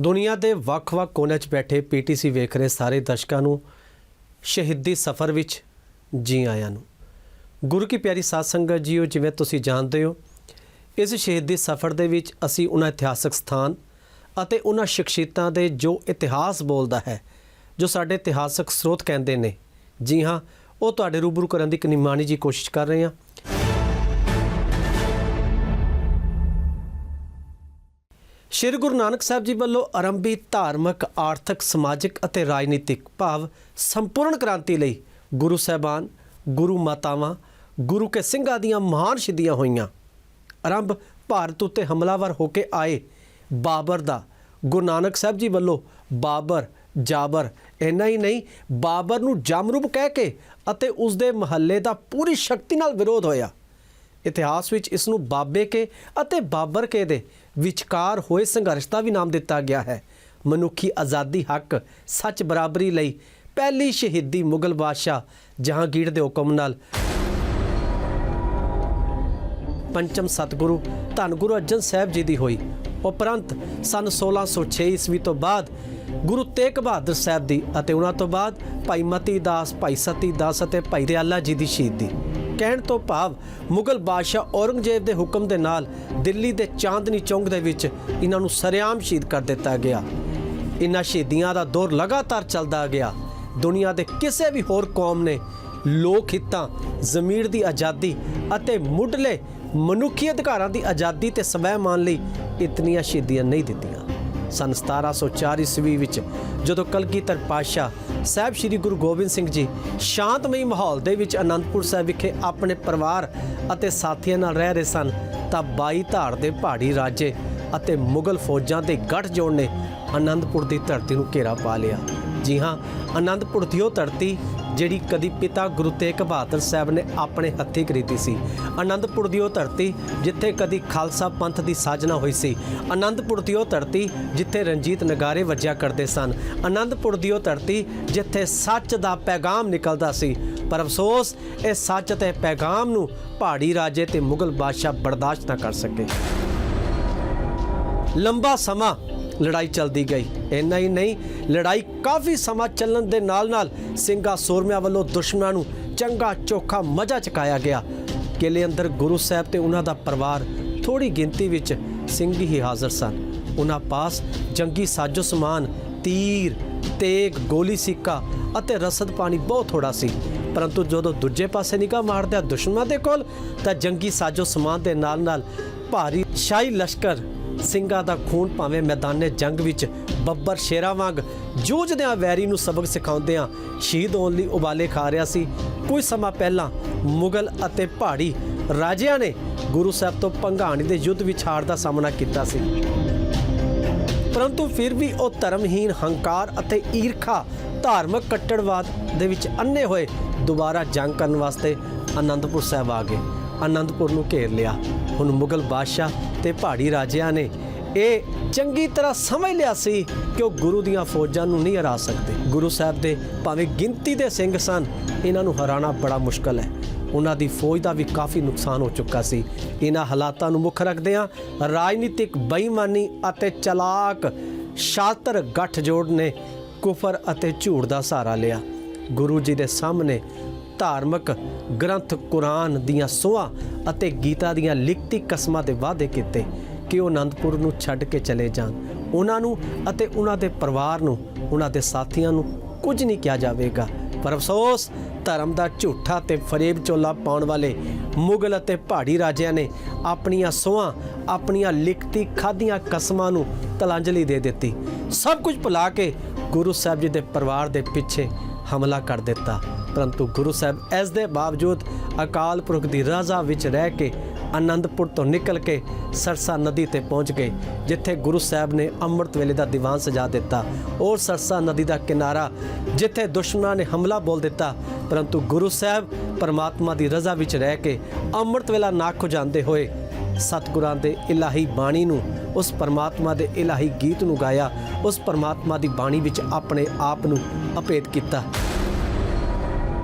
ਦੁਨੀਆ ਦੇ ਵੱਖ-ਵੱਖ ਕੋਨਿਆਂ 'ਚ ਬੈਠੇ ਪੀਟੀਸੀ ਵੇਖ ਰਹੇ ਸਾਰੇ ਦਰਸ਼ਕਾਂ ਨੂੰ ਸ਼ਹੀਦੀ ਸਫ਼ਰ ਵਿੱਚ ਜੀ ਆਇਆਂ ਨੂੰ। ਗੁਰੂ ਕੀ ਪਿਆਰੀ ਸਾਧ ਸੰਗਤ ਜੀਓ, ਜਿਵੇਂ ਤੁਸੀਂ ਜਾਣਦੇ ਹੋ, ਇਸ ਸ਼ਹੀਦੀ ਸਫ਼ਰ ਦੇ ਵਿੱਚ ਅਸੀਂ ਉਹਨਾਂ ਇਤਿਹਾਸਕ ਸਥਾਨ ਅਤੇ ਉਹਨਾਂ ਸ਼ਖਸੀਅਤਾਂ ਦੇ ਜੋ ਇਤਿਹਾਸ ਬੋਲਦਾ ਹੈ, ਜੋ ਸਾਡੇ ਇਤਿਹਾਸਕ ਸਰੋਤ ਕਹਿੰਦੇ ਨੇ। ਜੀ ਹਾਂ, ਉਹ ਤੁਹਾਡੇ ਰੂਬਰੂ ਕਰਨ ਦੀ ਇੱਕ ਨਿਮਾਣੀ ਜੀ ਕੋਸ਼ਿਸ਼ ਕਰ ਰਹੇ ਹਾਂ। ਸ਼੍ਰੀ ਗੁਰੂ ਨਾਨਕ ਸਾਹਿਬ ਜੀ ਵੱਲੋਂ ਆਰੰਭੀ ਧਾਰਮਿਕ, ਆਰਥਿਕ, ਸਮਾਜਿਕ ਅਤੇ ਰਾਜਨੀਤਿਕ ਭਾਵ ਸੰਪੂਰਨ ਕ੍ਰਾਂਤੀ ਲਈ ਗੁਰੂ ਸਾਹਿਬਾਨ, ਗੁਰੂ ਮਾਤਾਵਾਂ, ਗੁਰੂ ਕੇ ਸਿੰਘਾਂ ਦੀਆਂ ਮਹਾਨ ਸ਼ਹੀਦੀਆਂ ਹੋਈਆਂ। ਆਰੰਭ ਭਾਰਤ ਉੱਤੇ ਹਮਲਾਵਰ ਹੋ ਕੇ ਆਏ ਬਾਬਰ ਦਾ। ਗੁਰੂ ਨਾਨਕ ਸਾਹਿਬ ਜੀ ਵੱਲੋਂ ਬਾਬਰ, ਜਾਬਰ, ਇੰਨਾ ਹੀ ਨਹੀਂ, ਬਾਬਰ ਨੂੰ ਜਮਰੂਪ ਕਹਿ ਕੇ ਅਤੇ ਉਸ ਦੇ ਮਹੱਲੇ ਦਾ ਪੂਰੀ ਸ਼ਕਤੀ ਨਾਲ ਵਿਰੋਧ ਹੋਇਆ। ਇਤਿਹਾਸ ਵਿੱਚ ਇਸ ਨੂੰ ਬਾਬੇ ਕੇ ਅਤੇ ਬਾਬਰ ਕੇ ਦੇ ਵਿਚਕਾਰ ਹੋਏ ਸੰਘਰਸ਼ ਦਾ ਵੀ ਨਾਮ ਦਿੱਤਾ ਗਿਆ ਹੈ। ਮਨੁੱਖੀ ਆਜ਼ਾਦੀ ਹੱਕ ਸੱਚ ਬਰਾਬਰੀ ਲਈ ਪਹਿਲੀ ਸ਼ਹੀਦੀ ਮੁਗਲ ਬਾਦਸ਼ਾਹ ਜਹਾਂਗੀਰ ਦੇ ਹੁਕਮ ਨਾਲ। ਪੰਚਮ ਸਤਿਗੁਰੂ ਧੰਨ ਗੁਰੂ ਅਰਜਨ ਸਾਹਿਬ ਜੀ ਦੀ ਹੋਈ। ਉਪਰੰਤ ਸਨ 1606 ਈਸਵੀ ਤੋਂ ਬਾਅਦ ਗੁਰੂ ਤੇਗ ਬਹਾਦਰ ਸਾਹਿਬ ਦੀ ਅਤੇ ਉਹਨਾਂ ਤੋਂ ਬਾਅਦ ਭਾਈ ਮਤੀ ਦਾਸ, ਭਾਈ ਸਤੀ ਦਾਸ ਅਤੇ ਭਾਈ ਦਿਆਲਾ ਜੀ ਦੀ ਸ਼ਹੀਦੀ। ਕਹਿਣ ਤੋਂ ਭਾਵ ਮੁਗਲ ਬਾਦਸ਼ਾਹ ਔਰੰਗਜ਼ੇਬ ਦੇ ਹੁਕਮ ਦੇ ਨਾਲ ਦਿੱਲੀ ਦੇ ਚਾਂਦਨੀ ਚੌਂਕ ਦੇ ਵਿੱਚ ਇਹਨਾਂ ਨੂੰ ਸਰਿਆਮ ਸ਼ਹੀਦ ਕਰ ਦਿੱਤਾ ਗਿਆ। ਇਨ੍ਹਾਂ ਸ਼ਹੀਦੀਆਂ ਦਾ ਦੌਰ ਲਗਾਤਾਰ ਚੱਲਦਾ ਗਿਆ। ਦੁਨੀਆ ਦੇ ਕਿਸੇ ਵੀ ਹੋਰ ਕੌਮ ਨੇ ਲੋਕ ਹਿੱਤਾਂ, ਜ਼ਮੀਰ ਦੀ ਆਜ਼ਾਦੀ ਅਤੇ ਮੁੱਢਲੇ ਮਨੁੱਖੀ ਅਧਿਕਾਰਾਂ ਦੀ ਆਜ਼ਾਦੀ ਤੇ ਸਵੈਮਾਨ ਲਈ ਇਤਨੀਆਂ ਸ਼ਹੀਦੀਆਂ ਨਹੀਂ ਦਿੱਤੀਆਂ। ਸਨ 1704 ਈਸਵੀ ਵਿੱਚ, ਜਦੋਂ ਕਲਗੀਧਰ ਪਾਤਸ਼ਾਹ ਸਾਹਿਬ ਸ੍ਰੀ ਗੁਰੂ ਗੋਬਿੰਦ ਸਿੰਘ ਜੀ ਸ਼ਾਂਤਮਈ ਮਾਹੌਲ ਦੇ ਵਿੱਚ ਅਨੰਦਪੁਰ ਸਾਹਿਬ ਵਿਖੇ ਆਪਣੇ ਪਰਿਵਾਰ ਅਤੇ ਸਾਥੀਆਂ ਨਾਲ ਰਹਿ ਰਹੇ ਸਨ, ਤਾਂ ਬਾਈ ਧਾਰ ਦੇ ਪਹਾੜੀ ਰਾਜੇ ਅਤੇ ਮੁਗਲ ਫੌਜਾਂ ਦੇ ਗੱਠਜੋੜ ਨੇ ਅਨੰਦਪੁਰ ਦੀ ਧਰਤੀ ਨੂੰ ਘੇਰਾ ਪਾ ਲਿਆ। ਜੀ ਹਾਂ, ਅਨੰਦਪੁਰ ਦੀ ਉਹ ਧਰਤੀ ਜਿਹੜੀ ਕਦੀ ਪਿਤਾ ਗੁਰੂ ਤੇਗ ਬਹਾਦਰ ਸਾਹਿਬ ਨੇ ਆਪਣੇ ਹੱਥੀਂ ਖਰੀਦੀ ਸੀ। ਆਨੰਦਪੁਰ ਦੀ ਉਹ ਧਰਤੀ ਜਿੱਥੇ ਕਦੀ ਖਾਲਸਾ ਪੰਥ ਦੀ ਸਾਜਨਾ ਹੋਈ ਸੀ। ਆਨੰਦਪੁਰ ਦੀ ਉਹ ਧਰਤੀ ਜਿੱਥੇ ਰਣਜੀਤ ਨਗਾਰੇ ਵੱਜਿਆ ਕਰਦੇ ਸਨ। ਆਨੰਦਪੁਰ ਦੀ ਉਹ ਧਰਤੀ ਜਿੱਥੇ ਸੱਚ ਦਾ ਪੈਗਾਮ ਨਿਕਲਦਾ ਸੀ। ਪਰ ਅਫਸੋਸ, ਇਹ ਸੱਚ ਤੇ ਪੈਗਾਮ ਨੂੰ ਪਹਾੜੀ ਰਾਜੇ ਤੇ ਮੁਗਲ ਬਾਦਸ਼ਾਹ ਬਰਦਾਸ਼ਤ ਨਾ ਕਰ ਸਕੇ। ਲੰਬਾ ਸਮਾਂ ਲੜਾਈ ਚੱਲਦੀ ਗਈ। ਇੰਨਾ ਹੀ ਨਹੀਂ, ਲੜਾਈ ਕਾਫੀ ਸਮਾਂ ਚੱਲਣ ਦੇ ਨਾਲ-ਨਾਲ ਸਿੰਘਾਂ ਸੋਰਮਿਆਂ ਵੱਲੋਂ ਦੁਸ਼ਮਣਾਂ ਨੂੰ ਚੰਗਾ ਚੋਖਾ ਮਜ਼ਾ ਚਕਾਇਆ ਗਿਆ। ਕਿਲੇ ਅੰਦਰ ਗੁਰੂ ਸਾਹਿਬ ਤੇ ਉਹਨਾਂ ਦਾ ਪਰਿਵਾਰ ਥੋੜੀ ਗਿਣਤੀ ਵਿੱਚ ਸਿੰਘ ਹੀ ਹਾਜ਼ਰ ਸਨ। ਉਹਨਾਂ ਪਾਸ ਜੰਗੀ ਸਾਜੋ ਸਮਾਨ, ਤੀਰ, ਤੇਗ, ਗੋਲੀ ਸਿੱਕਾ ਅਤੇ ਰਸਦ ਪਾਣੀ ਬਹੁਤ ਥੋੜਾ ਸੀ। ਪਰੰਤੂ ਜਦੋਂ ਦੂਜੇ ਪਾਸੇ ਨਿਗਾਹ ਮਾਰਦੇ ਦੁਸ਼ਮਣਾਂ ਦੇ ਕੋਲ ਤਾਂ ਜੰਗੀ ਸਾਜੋ ਸਮਾਨ ਦੇ ਨਾਲ-ਨਾਲ ਭਾਰੀ ਸ਼ਾਹੀ ਲਸ਼ਕਰ ਸਿੰਘਾਂ ਦਾ ਖੂਨ ਭਾਵੇਂ ਮੈਦਾਨੇ ਜੰਗ ਵਿੱਚ ਬੱਬਰ ਸ਼ੇਰਾਂ ਵਾਂਗ ਜੂਝਦਿਆਂ ਵੈਰੀ ਨੂੰ ਸਬਕ ਸਿਖਾਉਂਦਿਆਂ ਸ਼ਹੀਦ ਹੋਣ ਲਈ ਉਬਾਲੇ ਖਾ ਰਿਹਾ ਸੀ। ਕੁਝ ਸਮਾਂ ਪਹਿਲਾਂ ਮੁਗਲ ਅਤੇ ਪਹਾੜੀ ਰਾਜਿਆਂ ਨੇ ਗੁਰੂ ਸਾਹਿਬ ਤੋਂ ਪੰਘਾਣੀ ਦੇ ਯੁੱਧ ਵਿੱਚ ਹਾਰ ਦਾ ਸਾਹਮਣਾ ਕੀਤਾ ਸੀ। ਪਰੰਤੂ ਫਿਰ ਵੀ ਉਹ ਧਰਮਹੀਣ, ਹੰਕਾਰ ਅਤੇ ਈਰਖਾ, ਧਾਰਮਿਕ ਕੱਟੜਵਾਦ ਦੇ ਵਿੱਚ ਅੰਨੇ ਹੋਏ, ਦੁਬਾਰਾ ਜੰਗ ਕਰਨ ਵਾਸਤੇ ਆਨੰਦਪੁਰ ਸਾਹਿਬ ਆ ਗਏ। ਆਨੰਦਪੁਰ ਨੂੰ ਘੇਰ ਲਿਆ। ਹੁਣ ਮੁਗਲ ਬਾਦਸ਼ਾਹ ਤੇ ਪਹਾੜੀ ਰਾਜਿਆਂ ਨੇ ਇਹ ਚੰਗੀ ਤਰ੍ਹਾਂ ਸਮਝ ਲਿਆ ਸੀ ਕਿ ਉਹ ਗੁਰੂ ਦੀਆਂ ਫੌਜਾਂ ਨੂੰ ਨਹੀਂ ਹਰਾ ਸਕਦੇ। ਗੁਰੂ ਸਾਹਿਬ ਦੇ ਭਾਵੇਂ ਗਿਣਤੀ ਦੇ ਸਿੰਘ ਸਨ, ਇਹਨਾਂ ਨੂੰ ਹਰਾਣਾ ਬੜਾ ਮੁਸ਼ਕਲ ਹੈ। ਉਹਨਾਂ ਦੀ ਫੌਜ ਦਾ ਵੀ ਕਾਫੀ ਨੁਕਸਾਨ ਹੋ ਚੁੱਕਾ ਸੀ। ਇਹਨਾਂ ਹਾਲਾਤਾਂ ਨੂੰ ਮੁੱਖ ਰੱਖਦਿਆਂ ਰਾਜਨੀਤਿਕ ਬੇਈਮਾਨੀ ਅਤੇ ਚਲਾਕ ਸ਼ਾਤਰ ਗੱਠਜੋੜ ਨੇ ਕੁਫਰ ਅਤੇ ਝੂਠ ਦਾ ਸਹਾਰਾ ਲਿਆ। ਗੁਰੂ ਜੀ ਦੇ ਸਾਹਮਣੇ ਧਾਰਮਿਕ ਗ੍ਰੰਥ ਕੁਰਾਨ ਦੀਆਂ ਸੋਹਾਂ ਅਤੇ ਗੀਤਾ ਦੀਆਂ ਲਿਖਤੀ ਕਸਮਾਂ ਦੇ ਵਾਅਦੇ ਕੀਤੇ ਕਿ ਉਹ ਅਨੰਦਪੁਰ ਨੂੰ ਛੱਡ ਕੇ ਚਲੇ ਜਾਣ। ਉਹਨਾਂ ਨੂੰ ਅਤੇ ਉਹਨਾਂ ਦੇ ਪਰਿਵਾਰ ਨੂੰ, ਉਹਨਾਂ ਦੇ ਸਾਥੀਆਂ ਨੂੰ ਕੁਝ ਨਹੀਂ ਕਿਹਾ ਜਾਵੇਗਾ। ਪਰ ਅਫਸੋਸ, ਧਰਮ ਦਾ ਝੂਠਾ ਤੇ ਫਰੇਬ ਚੋਲਾ ਪਾਉਣ ਵਾਲੇ ਮੁਗਲ ਅਤੇ ਪਹਾੜੀ ਰਾਜਿਆਂ ਨੇ ਆਪਣੀਆਂ ਸੋਹਾਂ, ਆਪਣੀਆਂ ਲਿਖਤੀ ਖਾਦੀਆਂ ਕਸਮਾਂ ਨੂੰ ਤਲਾਂਜਲੀ ਦੇ ਦਿੱਤੀ। ਸਭ ਕੁਝ ਭੁਲਾ ਕੇ ਗੁਰੂ ਸਾਹਿਬ ਜੀ ਦੇ ਪਰਿਵਾਰ ਦੇ ਪਿੱਛੇ ਹਮਲਾ ਕਰ ਦਿੱਤਾ। ਪਰੰਤੂ ਗੁਰੂ ਸਾਹਿਬ ਇਸ ਦੇ ਬਾਵਜੂਦ ਅਕਾਲ ਪੁਰਖ ਦੀ ਰਜ਼ਾ ਵਿੱਚ ਰਹਿ ਕੇ ਆਨੰਦਪੁਰ ਤੋਂ ਨਿਕਲ ਕੇ ਸਰਸਾ ਨਦੀ ਤੇ ਪਹੁੰਚ ਗਏ, ਜਿੱਥੇ ਗੁਰੂ ਸਾਹਿਬ ਨੇ ਅੰਮ੍ਰਿਤ ਵੇਲੇ ਦਾ ਦੀਵਾਨ ਸਜਾ ਦਿੱਤਾ। ਔਰ ਸਰਸਾ ਨਦੀ ਦਾ ਕਿਨਾਰਾ ਜਿੱਥੇ ਦੁਸ਼ਮਣਾਂ ਨੇ ਹਮਲਾ ਬੋਲ ਦਿੱਤਾ, ਪਰੰਤੂ ਗੁਰੂ ਸਾਹਿਬ ਪਰਮਾਤਮਾ ਦੀ ਰਜ਼ਾ ਵਿੱਚ ਰਹਿ ਕੇ ਅੰਮ੍ਰਿਤ ਵੇਲਾ ਨਾ ਖੁਜਾਉਂਦੇ ਹੋਏ ਸਤਿਗੁਰਾਂ ਦੇ ਇਲਾਹੀ ਬਾਣੀ ਨੂੰ, ਉਸ ਪਰਮਾਤਮਾ ਦੇ ਇਲਾਹੀ ਗੀਤ ਨੂੰ ਗਾਇਆ, ਉਸ ਪਰਮਾਤਮਾ ਦੀ ਬਾਣੀ ਵਿੱਚ ਆਪਣੇ ਆਪ ਨੂੰ ਅਪੇਤ ਕੀਤਾ।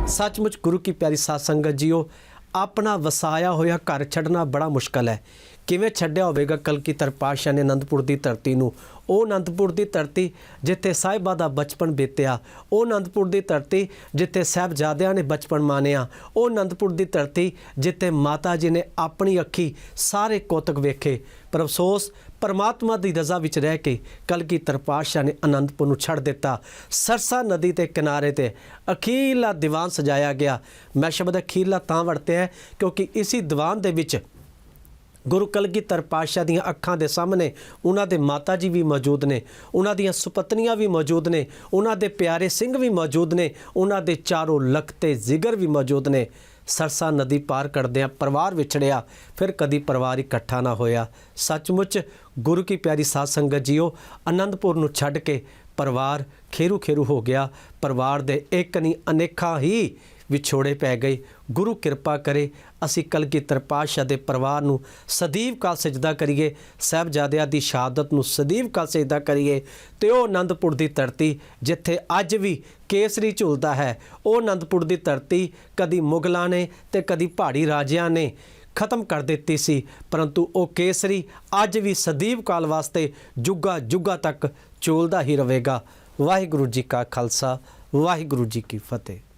ਸੱਚਮੁੱਚ ਗੁਰੂ ਕੀ ਪਿਆਰੀ ਸਾਧ ਸੰਗਤ ਜੀਓ, ਆਪਣਾ ਵਸਾਇਆ ਹੋਇਆ ਘਰ ਛੱਡਣਾ ਬੜਾ ਮੁਸ਼ਕਲ ਹੈ। ਕਿਵੇਂ ਛੱਡਿਆ ਹੋਵੇਗਾ ਕਲਕੀਧਰ ਪਾਤਸ਼ਾਹ ਨੇ ਅਨੰਦਪੁਰ ਦੀ ਧਰਤੀ ਨੂੰ? ਉਹ ਅਨੰਦਪੁਰ ਦੀ ਧਰਤੀ ਜਿੱਥੇ ਸਾਹਿਬਾਂ ਦਾ ਬਚਪਨ ਬੀਤਿਆ, ਉਹ ਅਨੰਦਪੁਰ ਦੀ ਧਰਤੀ ਜਿੱਥੇ ਸਾਹਿਬਜ਼ਾਦਿਆਂ ਨੇ ਬਚਪਨ ਮਾਣਿਆ, ਉਹ ਅਨੰਦਪੁਰ ਦੀ ਧਰਤੀ ਜਿੱਥੇ ਮਾਤਾ ਜੀ ਨੇ ਆਪਣੀ ਅੱਖੀ ਸਾਰੇ ਕੋਤਕ ਵੇਖੇ। ਪਰ ਅਫਸੋਸ, ਪਰਮਾਤਮਾ ਦੀ ਰਜ਼ਾ ਵਿੱਚ ਰਹਿ ਕੇ ਕਲ ਕੀ ਪਾਤਸ਼ਾਹ ਨੇ ਅਨੰਦਪੁਰ ਨੂੰ ਛੱਡ ਦਿੱਤਾ। ਸਰਸਾ ਨਦੀ ਦੇ ਕਿਨਾਰੇ ਤੇ ਅਖੀਲਾ ਦੀਵਾਨ ਸਜਾਇਆ ਗਿਆ। ਮੈਂ ਸ਼ਬਦ ਅਖੀਲਾ ਤਾਂ ਵਰਤਿਆ ਕਿਉਂਕਿ ਇਸੀ ਦੀਵਾਨ ਦੇ ਵਿੱਚ ਗੁਰੂ ਕਲਗੀਧਰ ਪਾਤਸ਼ਾਹ ਦੀਆਂ ਅੱਖਾਂ ਦੇ ਸਾਹਮਣੇ ਉਹਨਾਂ ਦੇ ਮਾਤਾ ਜੀ ਵੀ ਮੌਜੂਦ ਨੇ, ਉਹਨਾਂ ਦੀਆਂ ਸੁਪਤਨੀਆਂ ਵੀ ਮੌਜੂਦ ਨੇ, ਉਹਨਾਂ ਦੇ ਪਿਆਰੇ ਸਿੰਘ ਵੀ ਮੌਜੂਦ ਨੇ, ਉਹਨਾਂ ਦੇ ਚਾਰੋਂ ਲਖ ਤੇ ਜ਼ਿਗਰ ਵੀ ਮੌਜੂਦ ਨੇ। ਸਰਸਾ ਨਦੀ ਪਾਰ ਕਰਦਿਆਂ ਪਰਿਵਾਰ ਵਿਛੜਿਆ, ਫਿਰ ਕਦੀ ਪਰਿਵਾਰ ਇਕੱਠਾ ਨਾ ਹੋਇਆ। ਸੱਚਮੁੱਚ ਗੁਰੂ ਕੀ ਪਿਆਰੀ ਸਾਧ ਸੰਗਤ ਜੀਓ, ਆਨੰਦਪੁਰ ਨੂੰ ਛੱਡ ਕੇ ਪਰਿਵਾਰ ਖੇਰੂ ਖੇਰੂ ਹੋ ਗਿਆ। ਪਰਿਵਾਰ ਦੇ ਇੱਕ ਨਹੀਂ, ਅਨੇਕਾਂ ਹੀ ਵਿਛੋੜੇ ਪੈ ਗਏ। ਗੁਰੂ ਕਿਰਪਾ ਕਰੇ, ਅਸੀਂ ਕਲਗੀਧਰ ਪਾਤਸ਼ਾਹ ਦੇ ਪਰਿਵਾਰ ਨੂੰ ਸਦੀਵ ਕਾਲ ਸਜਦਾ ਕਰੀਏ, ਸਾਹਿਬਜ਼ਾਦਿਆਂ ਦੀ ਸ਼ਹਾਦਤ ਨੂੰ ਸਦੀਵ ਕਾਲ ਸਜਦਾ ਕਰੀਏ ਤੇ ਉਹ ਆਨੰਦਪੁਰ ਦੀ ਧਰਤੀ ਜਿੱਥੇ ਅੱਜ ਵੀ ਕੇਸਰੀ ਝੁਲਦਾ ਹੈ, ਉਹ ਆਨੰਦਪੁਰ ਦੀ ਧਰਤੀ ਕਦੀ ਮੁਗਲਾਂ ਨੇ ਤੇ ਕਦੀ ਪਹਾੜੀ ਰਾਜਿਆਂ ਨੇ ਖਤਮ ਕਰ ਦਿੱਤੀ ਸੀ, ਪਰੰਤੂ ਉਹ ਕੇਸਰੀ ਅੱਜ ਵੀ ਸਦੀਵ ਕਾਲ ਵਾਸਤੇ ਜੁਗਾ ਜੁਗਾ ਤੱਕ ਝੂਲਦਾ ਹੀ ਰਹੇਗਾ। ਵਾਹਿਗੁਰੂ ਜੀ ਕਾ ਖਾਲਸਾ, ਵਾਹਿਗੁਰੂ ਜੀ ਕੀ ਫਤਿਹ।